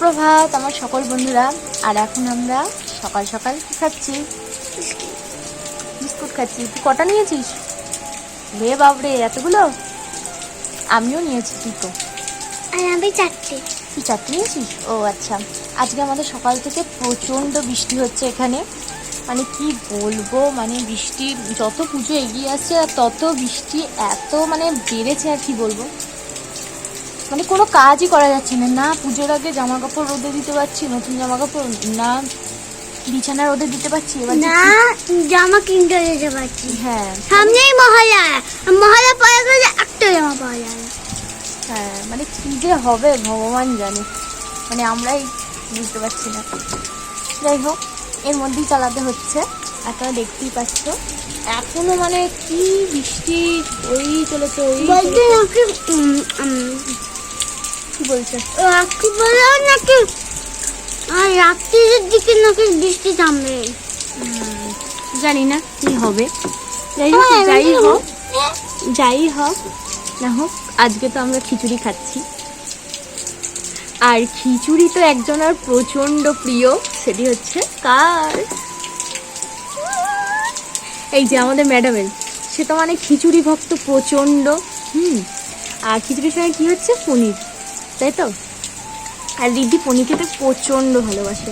সুপ্রভাত আমার সকল বন্ধুরা। আর এখন আমরা সকাল সকাল কি খাচ্ছি? বিস্কুট খাচ্ছি। তুই কটা নিয়েছিস? রে বাবরে এতগুলো? আমিও নিয়েছি দুটো আর আমি চারটে। তুই চারটে নিয়েছিস? ও আচ্ছা। আজকে আমাদের সকাল থেকে প্রচণ্ড বৃষ্টি হচ্ছে এখানে। মানে কি বলব মানে বৃষ্টি যত পুজো এগিয়ে আসছে আর তত বৃষ্টি এত মানে বেড়েছে আর কি বলব। মানে কোনো কাজই করা যাচ্ছে না। না পুজোর আগে জামা কাপড় রোদে দিতে পারছি নতুন জামা কাপড় না বিছানা রোদে দিতে পারছি এবার না জামা কিনতে যেতে পারছি। হ্যাঁ। সামনেই মহালয়া। মহালয়া পরে গেলে একটা জামা পাওয়া যায় হ্যাঁ মানে কী যে হবে ভগবান জানে। মানে আমরাই বুঝতে পারছি না। যাই হোক এর মধ্যেই চালাতে হচ্ছে আপনারা দেখতেই পাচ্ছ। এখনও মানে কি বৃষ্টি ওই চলেছে ওই কি বলছে? রাখি বলে নাকি আর রাত্রির দিকে নাকি বৃষ্টি থামবে জানি না কি হবে। যাই হোক যাই হোক। যাই হোক না হোক আজকে তো আমরা খিচুড়ি খাচ্ছি। আর খিচুড়ি তো একজনের প্রচণ্ড প্রিয় সেটি হচ্ছে কার? এই যে আমাদের ম্যাডামের সে তো মানে খিচুড়ি ভক্ত প্রচণ্ড। হুম আর খিচুড়ির সঙ্গে কী হচ্ছে? পনির। তাই তো? আর রিদ্ধি পনির খেতে প্রচণ্ড ভালোবাসে।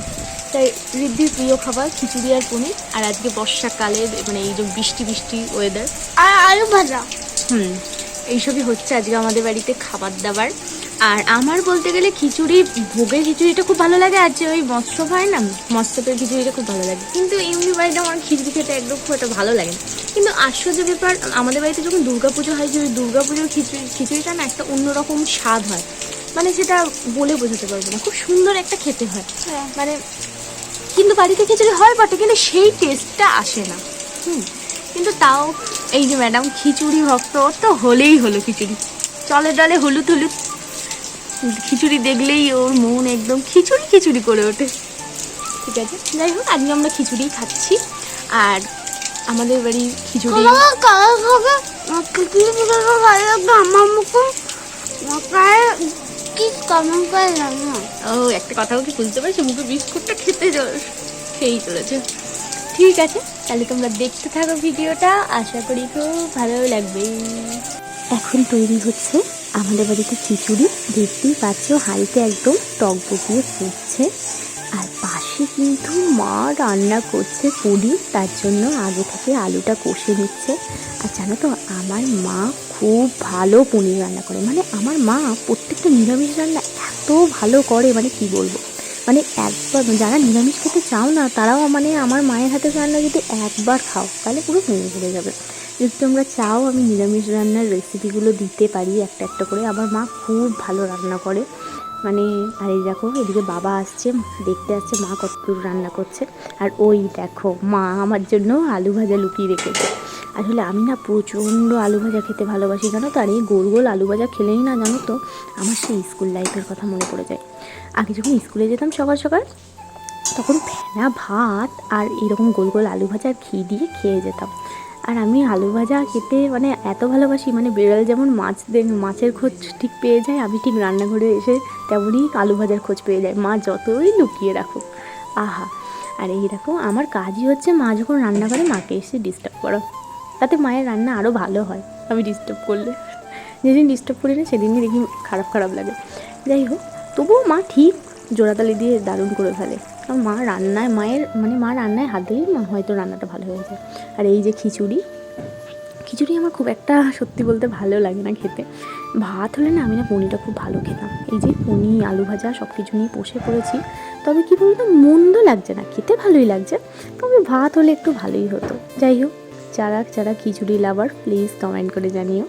তাই রিদ্ধির প্রিয় খাবার খিচুড়ি আর পনির আর আজকে বর্ষাকালে মানে এই যে বৃষ্টি বৃষ্টি ওয়েদার আর আলু ভাজা। হুম এইসবই হচ্ছে আজকে আমাদের বাড়িতে খাবার দাবার। আর আমার বলতে গেলে খিচুড়ি ভোগের খিচুড়িটা খুব ভালো লাগে আর যে ওই মৎস্য হয় না মৎস্যপের খিচুড়িটা খুব ভালো লাগে। কিন্তু এমনি বাড়িতে আমার খিচুড়ি খেতে একদম খুব একটা ভালো লাগে না। কিন্তু আশ্চর্য ব্যাপার আমাদের বাড়িতে যখন দুর্গাপুজো হয় যে ওই দুর্গাপুজোর খিচুড়ি খিচুড়িটা না একটা অন্যরকম স্বাদ হয়। মানে সেটা বলে বোঝাতে পারব না। খুব সুন্দর একটা খেতে হয়। মানে কিন্তু বাড়িতে খিচুড়ি হয় বটে কিন্তু সেই টেস্টটা আসে না। হুম। কিন্তু তাও এই যে ম্যাডাম খিচুড়ি ভক্ত তো হলেই হলো খিচুড়ি। চলে ডলে হলুদ হলুদ। খিচুড়ি দেখলেই ওর মন একদম খিচুড়ি খিচুড়ি করে ওঠে। ঠিক আছে? যাই হোক আজকে আমরা খিচুড়ি খাচ্ছি। আর আমাদের বাড়ি খিচুড়ি আমার মুখে। প্রায় কি কমন করলাম না ও একটা কথাও কি বুঝতে পারছ? মুখে বিস্কুটটা খেতে খেয়েই চলেছে। ঠিক আছে তাহলে তোমরা দেখতে থাকো ভিডিওটা। আশা করি খুব ভালো লাগবে। এখন তৈরি হচ্ছে আমাদের বাড়িতে খিচুড়ি। দেখতেই পাচ্ছ হাঁড়িতে একদম টক বসিয়ে ফুটছে। আর পাশে কিন্তু মা রান্না করছে পনির তার জন্য আগে থেকে আলুটা কষে নিচ্ছে। আর জানো তো, আমার মা খুব ভালো পনির রান্না করে। মানে আমার মা প্রত্যেকটা নিরামিষ রান্না এত ভালো করে মানে কি বলব? মানে একবার যারা নিরামিষ খেতে চাও না, তারাও মানে আমার মায়ের হাতে রান্না যদি একবার খাও, তাহলে পুরো ভেঙে পড়ে যাবে। যদি তোমরা চাও আমি নিরামিষ রান্নার রেসিপিগুলো দিতে পারি, একটা একটা করে, আমার মা খুব ভালো রান্না করে। মানে আর এই দেখো, এদিকে বাবা আসছে, দেখতে আসছে মা কতদূর রান্না করছে। আর ওই দেখো, মা আমার জন্য আলু ভাজা লুকিয়ে রেখেছে। আসলে আমি না প্রচণ্ড আলু ভাজা খেতে ভালোবাসি, জানো তো? আর এই গোল গোল আলু ভাজা খেলেই না, জানো তো, আমার সেই স্কুল লাইফের কথা মনে পড়ে যায়। আগে যখন স্কুলে যেতাম সকাল সকাল, তখন ফেনা ভাত আর এরকম গোল গোল আলু ভাজা ঘি দিয়ে খেয়ে যেতাম। আর আমি আলু ভাজা খেতে মানে এত ভালোবাসি মানে বেড়াল যেমন মাছ মাছের খোঁজ ঠিক পেয়ে যায়, আমি ঠিক রান্নাঘরে এসে তেমনই আলু ভাজার খোঁজ পেয়ে যায় মা যতই লুকিয়ে রাখুক। আহা! আর এই দেখো, আমার কাজই হচ্ছে মা যখন রান্না করে, মাকে এসে ডিস্টার্ব করো। তাতে মায়ের রান্না আরও ভালো হয়, আমি ডিস্টার্ব করলে। যেদিন ডিস্টার্ব করি না, সেদিনই দেখি খারাপ খারাপ লাগে। যাই হোক, তবুও মা ঠিক জোড়াতালি দিয়ে দারুণ করে ফেলে। কারণ মা রান্নায়, মায়ের মানে মা রান্নায় হাত দিলেই হয়তো রান্নাটা ভালো হয়ে যায়। আর এই যে খিচুড়ি খিচুড়ি আমার খুব একটা সত্যি বলতে ভালো লাগে না খেতে। ভাত হলে না আমি না পনিরটা খুব ভালো খেতাম। এই যে পনি আলু ভাজা সব কিছু নিয়ে বসে পড়েছি। তবে কী বলতো, মন্দ লাগছে না, খেতে ভালোই লাগছে। তবে ভাত হলে একটু ভালোই হতো। যাই হোক, যারা যারা খিচুড়ি লাভার প্লিজ কমেন্ট করে জানিও।